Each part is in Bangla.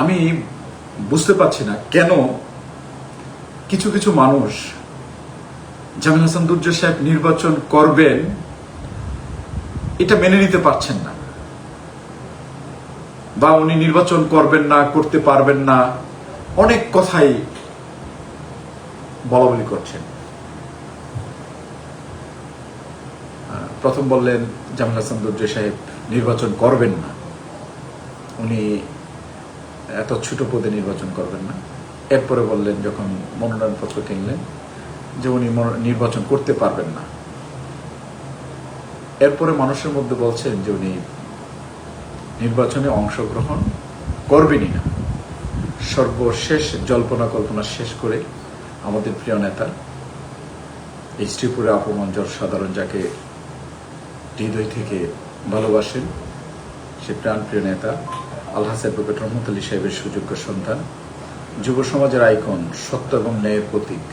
আমি বুঝতে পারছি না কেন কিছু কিছু মানুষ জামিল হাসান দুর্য সাহেব নির্বাচন করবেন, এটা মেনে নিতে পারছেন না। বা উনি নির্বাচন করবেন না, করতে পারবেন না, অনেক কথাই বলা বলি করছেন প্রথম বললেন জামিল হাসান দুর্য সাহেব নির্বাচন করবেন না। উনি এত ছোট পদে নির্বাচন করবেন না। এরপরে বললেন, যখন মনোনয়নপত্র কিনলেন, যে উনি নির্বাচন করতে পারবেন না। এরপরে মানুষের মধ্যে বলছেন যে উনি নির্বাচনে অংশগ্রহণ করবেনই না। সর্বশেষ জল্পনা কল্পনা শেষ করে আমাদের প্রিয় নেতা, এই শ্রীপুরে অপমঞ্জর সাধারণ যাকে হৃদয় থেকে ভালোবাসেন, সে প্রাণপ্রিয় নেতা আলহাস অ্যাডভোকেট রহমত আলী সাহেবের সুযোগ্য সন্তান, যুব সমাজের আইকন, সত্য এবং ন্যায়ের প্রতীক।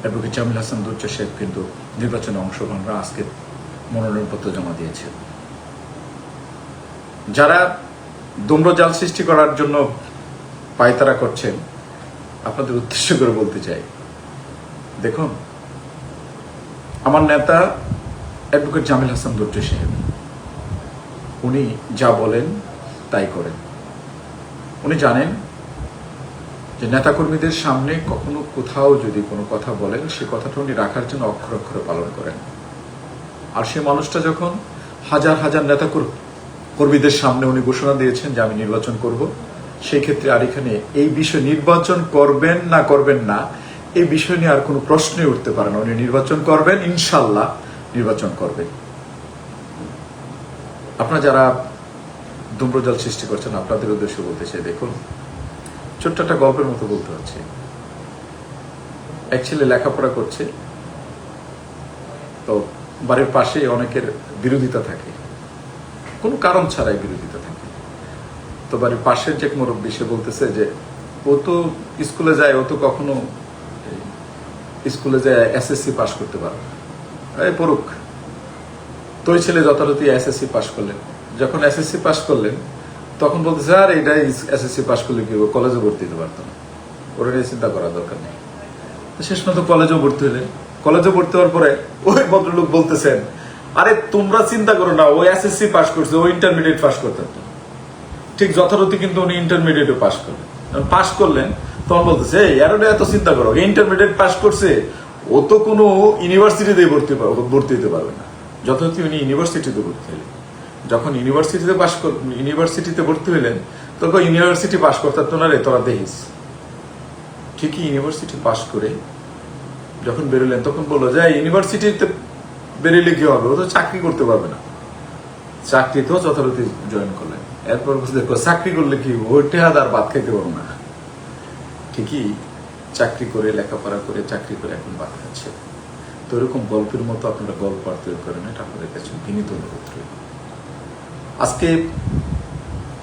অ্যাডভোকেট জামিল হাসান দুর্য সাহেব কিন্তু নির্বাচনে অংশগ্রহণরা আজকে মনোনয়নপত্র জমা দিয়েছেন। যারা দুম্রজাল সৃষ্টি করার জন্য পায়তারা করছেন, আপনাদের উদ্দেশ্য করে বলতে চাই। দেখুন, আমার নেতা অ্যাডভোকেট জামিল হাসান দুর্য সাহেব। উনি যা বলেন তাই করেন। উনি জানেন যে নেতাকর্মীদের সামনে কখনো কোথাও যদি কোনো কথা বলেন, সে কথাটা উনি রাখার জন্য অক্ষর অক্ষরে পালন করেন। আর সে মানুষটা যখন হাজার হাজার নেতা কর্মীদের সামনে উনি ঘোষণা দিয়েছেন যে আমি নির্বাচন করব, সেই ক্ষেত্রে আর এখানে এই বিষয় নির্বাচন করবেন না করবেন না, এই বিষয় নিয়ে আর কোনো প্রশ্নই উঠতে পারে না। উনি নির্বাচন করবেন, ইনশাল্লাহ নির্বাচন করবেন। আপনারা যারা ধূম্রজাল সৃষ্টি করছেন, আপনাদের উদ্দেশ্যে বলতে চাই, দেখুন, ছোট্ট একটা গল্পের মতো বলতে হচ্ছে এক ছেলে লেখাপড়া করছে, তো বাড়ির পাশে অনেকের বিরোধিতা থাকে। কোনো কারণ ছাড়াই বিরোধিতা থাকে। তো বাড়ির পাশের যে মুরব্বী, সে বলতেছে যে, ও তো স্কুলে যায়, ও তো কখনো স্কুলে যায় এসএসসি পাশ করতে পারবে। এই পড়ুক। তো ওই ছেলে যথারীতি এসএসসি পাশ করলেন। যখন এসএসসি পাশ করলেন, তখন বলতেছে, আর, এটাই এসএসসি পাশ করলে কি? কলেজে ভর্তি হতে পারতো না। ওটা নিয়ে চিন্তা করার দরকার নেই। শেষ পর্যন্ত কলেজেও ভর্তি হলেন। কলেজে ভর্তি হওয়ার পরে ওই ভদ্রলোক বলতেছেন, আরে, তোমরা চিন্তা করো না, ও এসএসসি পাশ করছে, ও ইন্টারমিডিয়েট পাশ করতে পারতো ঠিক যথারীতি কিন্তু উনি ইন্টারমিডিয়েটও পাশ করলেন। পাশ করলেন, তখন বলতেছে, এই আর এত চিন্তা করো ইন্টারমিডিয়েট পাশ করছে, ও তো কোনো ইউনিভার্সিটিতে ভর্তি ভর্তি হতে পারবে না। যথারীতি উনি ইউনিভার্সিটিতে ভর্তি হলেন। যখন ইউনিভার্সিটিতে কর- ইউনিভার্সিটিতে ভর্তি হলেন, তখন ইউনিভার্সিটি পাশ করতে পারতো না রে তোরা দেখিস ঠিকই ইউনিভার্সিটি পাশ করে যখন বেরোলেন, তখন বলল, যে ইউনিভার্সিটিতে বেরোলে কি হবে? ও তো চাকরি করতে পারবে না। চাকরিতেও যথারীতি জয়েন করলেন। এরপর দেখো, চাকরি করলে কি ওই টেহাদ আর ভাত খাইতে পারব না। ঠিকই চাকরি করে, লেখাপড়া করে, চাকরি করে এখন ভাত খাচ্ছে তো এরকম গল্পের মতো আপনারা গল্প আর তৈরি করেন এটা আপনাদের কাছে বিনীত অনুরোধ রইল। আজকে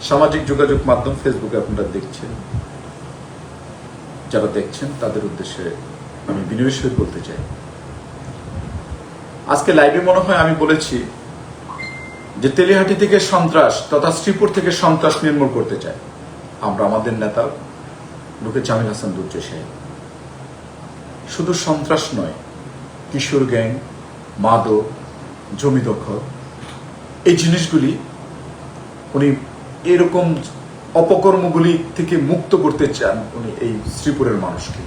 সামাজিক যোগাযোগ মাধ্যম ফেসবুকে আপনারা দেখছেন। যারা দেখছেন, তাদের উদ্দেশ্যে আমি বিনয়ের বলতে চাই। আজকে লাইভে মনে হয় আমি বলেছি যে তেলিহাটি থেকে সন্ত্রাস তথা শ্রীপুর থেকে সন্ত্রাস নির্মূল করতে চাই আমরা আমাদের নেতা লোকে জামিল হাসান দুর্য সাহেব। শুধু সন্ত্রাস নয় কিশোর গ্যাং, মাদক, জমি দখল, এই জিনিসগুলি উনি এরকম অপকর্মগুলি থেকে মুক্ত করতে চান উনি এই শ্রীপুরের মানুষকে।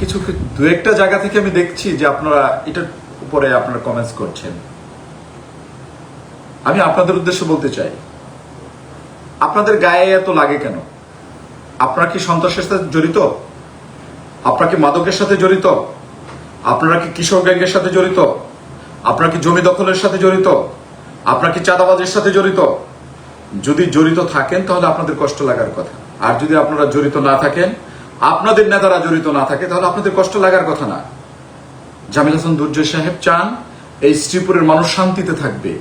কিছু দু একটা জায়গা থেকে আমি দেখছি যে আপনারা এটার উপরে আপনারা কমেন্টস করছেন। আমি আপনাদের উদ্দেশ্যে বলতে চাই, আপনাদের গায়ে এত লাগে কেন? আপনারা কি সন্ত্রাসের সাথে জড়িত? আপনারা কি মাদকের সাথে জড়িত? আপনারা কি কিশোর গ্যাংয়ের সাথে জড়িত? আপনারা কি জমি দখলের সাথে জড়িত? আপনারা কি চাঁদাবাজের সাথে জড়িত? যদি জড়িত থাকেন, তাহলে আপনাদের কষ্ট লাগার কথা। আর যদি আপনারা জড়িত না থাকেন, আপনাদের নেতারা জড়িত না থাকে, তাহলে আপনাদের কষ্ট লাগার কথা না। জামিল হাসান দুর্জয় সাহেব চান, এই শ্রীপুরের মানুষ শান্তিতে থাকবে।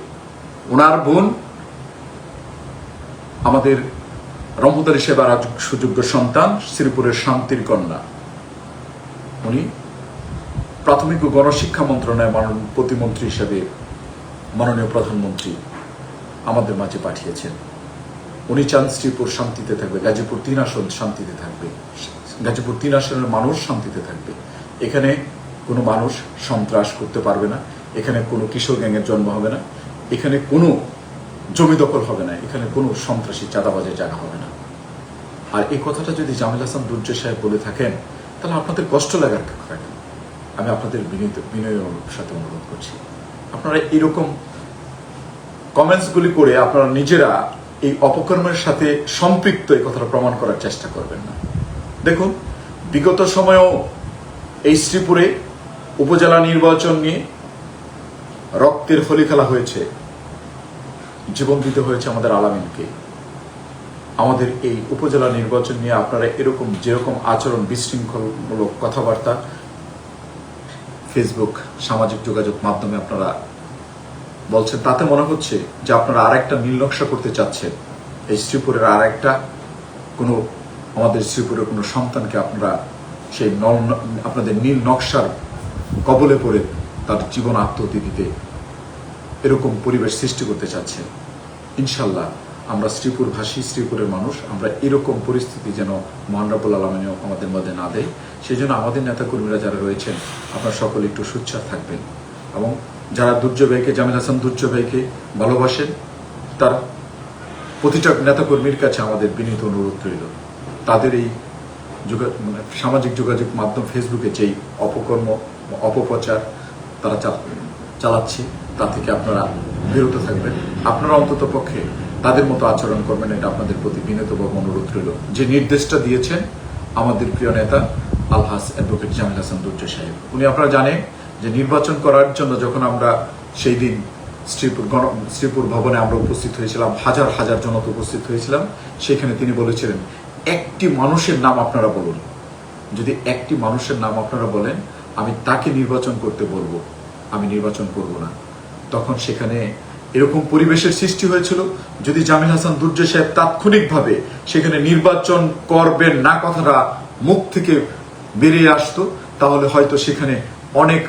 ওনার বোন আমাদের রহমতারি সেবার সুযোগ্য সন্তান, শ্রীপুরের শান্তির কন্যা। উনি প্রাথমিক ও গণশিক্ষা মন্ত্রণালয়ের মাননীয় প্রতিমন্ত্রী হিসেবে মাননীয় প্রধানমন্ত্রী আমাদের মাঝে পাঠিয়েছেন। উনি চান শ্রীপুর শান্তিতে থাকবে, গাজীপুর তিন আসন শান্তিতে থাকবে, গাজীপুর তিন আসনের মানুষ শান্তিতে থাকবে। এখানে কোনো মানুষ সন্ত্রাস করতে পারবে না, এখানে কোনো কিশোর গ্যাংয়ের জন্ম হবে না, এখানে কোনো জমি দখল হবে না, এখানে কোনো সন্ত্রাসী চাঁদাবাজের জায়গা হবে না। আর এই কথাটা যদি জামিল হাসান দুর্য সাহেব বলে থাকেন, তাহলে আপনাদের কষ্ট লাগার কথা কেন? আমি আপনাদের বিনীত বিনয়ের সাথে অনুরোধ করছি। আপনারা এরকম কমেন্টসগুলি করে আপনারা নিজেরা এই অপকর্মের সাথে সম্পৃক্ত এই কথাটা প্রমাণ করার চেষ্টা করবেন না। দেখুন, বিগত সময়েও এই শ্রীপুরে উপজেলা নির্বাচন নিয়ে রক্তের হোলি খেলা হয়েছে। জীবন দিতে হয়েছে আমাদের আলামিনকে। আমাদের এই উপজেলা নির্বাচন নিয়ে আপনারা এরকম যেরকম আচরণ বিশৃঙ্খলমূলক কথাবার্তা ফেসবুক সামাজিক যোগাযোগ মাধ্যমে আপনারা বলছেন, তাতে মনে হচ্ছে যে আপনারা আরেকটা নীল নকশা করতে চাচ্ছেন। এই শ্রীপুরের আর একটা কোনো, আমাদের শ্রীপুরের কোনো সন্তানকে আপনারা সেই নল আপনাদের নীল নকশার কবলে পড়ে তার জীবন আত্মহতি দিতে এরকম পরিবেশ সৃষ্টি করতে চাচ্ছেন। ইনশাল্লাহ। আমরা শ্রীপুর ভাষী, শ্রীপুরের মানুষ, আমরা এরকম পরিস্থিতি যেন মহানরাবুল আলমিনও আমাদের মধ্যে না দেয়। সেই জন্য আমাদের নেতাকর্মীরা যারা রয়েছেন, আপনারা সকলে একটু সুচ্চার থাকবেন। এবং যারা দুর্য ভাইকে জামিল হাসান দুর্য ভাইকে ভালোবাসেন, তার প্রতিটা নেতাকর্মীর কাছে আমাদের বিনীত অনুরোধ রইল। তাদের এই মানে সামাজিক যোগাযোগ মাধ্যম ফেসবুকে যেই অপকর্ম, অপপ্রচার তারা চালাচ্ছে, তা থেকে আপনারা বিরত থাকবেন। আপনারা অন্তত পক্ষে তাদের মতো আচরণ করবেন, এটা আপনাদের প্রতি বিনীতভাবে অনুরোধ রইল। যে নির্দেশটা দিয়েছেন আমাদের প্রিয় নেতা আলহাস অ্যাডভোকেট জামিল হাসান দুর্য সাহেব। উনি আপনারা জানেন যে নির্বাচন করার জন্য যখন আমরা সেই দিন শ্রীপুর গণ শ্রীপুর ভবনে আমরা উপস্থিত হয়েছিলাম, হাজার হাজার জনতা উপস্থিত হয়েছিলাম, সেখানে তিনি বলেছিলেন, একটি মানুষের নাম আপনারা বলুন। যদি একটি মানুষের নাম আপনারা বলেন, আমি তাকে নির্বাচন করতে বলব, আমি নির্বাচন করব না। তখন সেখানে এরকম পরিবেশের সৃষ্টি হয়েছিল যদি জামিল হাসান দুর্য সাহেব তাৎক্ষণিকভাবে সেখানে নির্বাচন করবেন না কথাটা মুখ থেকে বেরিয়ে আসতো, তাহলে হয়তো সেখানে অনেক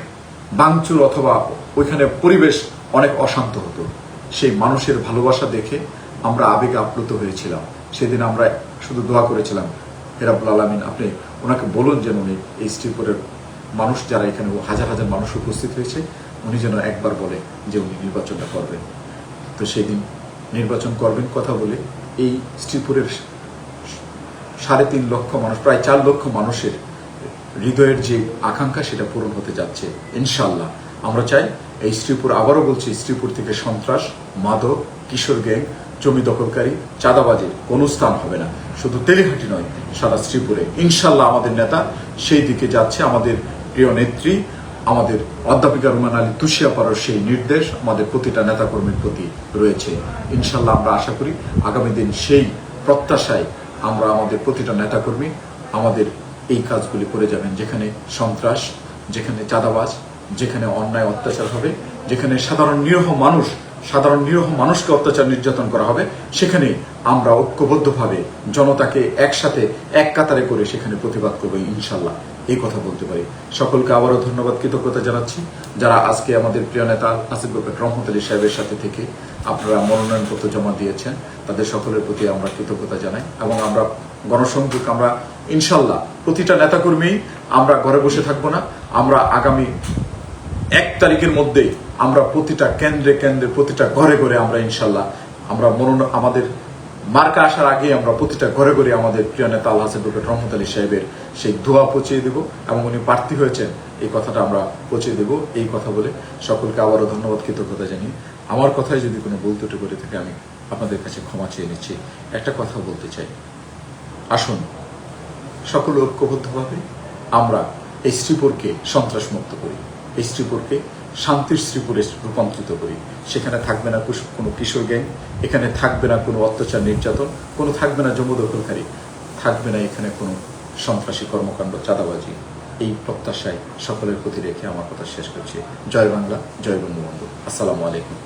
বাংচুর অথবা ওইখানে পরিবেশ অনেক অশান্ত হতো। সেই মানুষের ভালোবাসা দেখে আমরা আবেগে আপ্লুত হয়েছিলাম। সেদিন আমরা শুধু দোয়া করেছিলাম হেরাবুল আলমিন, আপনি ওনাকে বলুন যেন উনি এই শ্রীপুরের মানুষ যারা এখানে হাজার হাজার মানুষ উপস্থিত হয়েছে উনি যেন একবার বলে যে উনি নির্বাচনটা করবেন। তো সেই দিন নির্বাচন করবেন কথা বলে এই শ্রীপুরের সাড়ে তিন লক্ষ মানুষ, প্রায় চার লক্ষ মানুষের হৃদয়ের যে আকাঙ্ক্ষা সেটা পূরণ হতে যাচ্ছে ইনশাল্লাহ আমরা চাই এই শ্রীপুর আবারও বলছি শ্রীপুর থেকে সন্ত্রাস, মাদক, কিশোর গ্যাং, জমি দখলকারী, চাঁদাবাজির কোনো স্থান হবে না। শুধু তেলিহাটি নয়, সারা শ্রীপুরে ইনশাল্লাহ আমাদের নেতা সেই দিকে যাচ্ছে, আমাদের প্রিয় নেত্রী আমাদের অধ্যাপিকা রুমান আলী তুষিয়াপাড়ার সেই নির্দেশ আমাদের প্রতিটা নেতাকর্মীর প্রতি রয়েছে। ইনশাল্লাহ আমরা আশা করি আগামী দিন সেই প্রত্যাশায় আমরা আমাদের প্রতিটা নেতাকর্মী আমাদের এই কাজগুলি করে যাবেন, যেখানে সন্ত্রাস, যেখানে চাঁদাবাজ, যেখানে অন্যায় অত্যাচার হবে, যেখানে সাধারণ নিরহ মানুষ সাধারণ নিরহ মানুষকে অত্যাচার নির্যাতন করা হবে, সেখানে আমরা ঐক্যবদ্ধভাবে জনতাকে একসাথে এক কাতারে করে সেখানে প্রতিবাদ করব ইনশাল্লাহ এই কথা বলতে পারি। সকলকে আবারও ধন্যবাদ, কৃতজ্ঞতা জানাচ্ছি। যারা আজকে আমাদের প্রিয় নেতা আসিফ রহমত আলী সাহেবের সাথে থেকে আপনারা মনোনয়নপত্র জমা দিয়েছেন, তাদের সকলের প্রতি আমরা কৃতজ্ঞতা জানাই এবং আমরা গণসংযোগ, আমরা ইনশাল্লাহ প্রতিটা নেতাকর্মী আমরা ঘরে বসে থাকব না, আমরা আগামী এক তারিখের মধ্যেই আমরা প্রতিটা কেন্দ্রে কেন্দ্রে, প্রতিটা ঘরে ঘরে আমরা ইনশাল্লাহ, আমরা মনোন, আমাদের মার্কা আসার আগে আমরা প্রতিটা ঘরে ঘরে আমাদের প্রিয় নেতা আল্লাহ হাসিবুর রহমত আলী সাহেবের সেই দোয়া পৌঁছে দেব এবং উনি প্রার্থী হয়েছেন, এই কথাটা আমরা পৌঁছে দেব, এই কথা বলে সকলকে আবারও ধন্যবাদ, কৃতজ্ঞতা জানিয়ে আমার কথায় যদি কোনো ভুল ত্রুটি করে থাকে, আমি আপনাদের কাছে ক্ষমা চেয়ে নিচ্ছি। একটা কথা বলতে চাই। আসুন, সকল ঐক্যবদ্ধভাবে আমরা এই শ্রীপুরকে সন্ত্রাসমুক্ত করি। এই শ্রীপুরকে শান্তির শ্রীপুরে রূপান্তরিত করি। সেখানে থাকবে না কোনো কিশোর গ্যাং, এখানে থাকবে না কোনো অত্যাচার নির্যাতন, কোনো থাকবে না জমদখলকারী থাকবে না এখানে কোনো সন্ত্রাসী কর্মকাণ্ড, চাঁদাবাজি। এই প্রত্যাশায় সকলের প্রতি রেখে আমার কথা শেষ করছি। জয় বাংলা, জয় বঙ্গবন্ধু। আসসালামু আলাইকুম।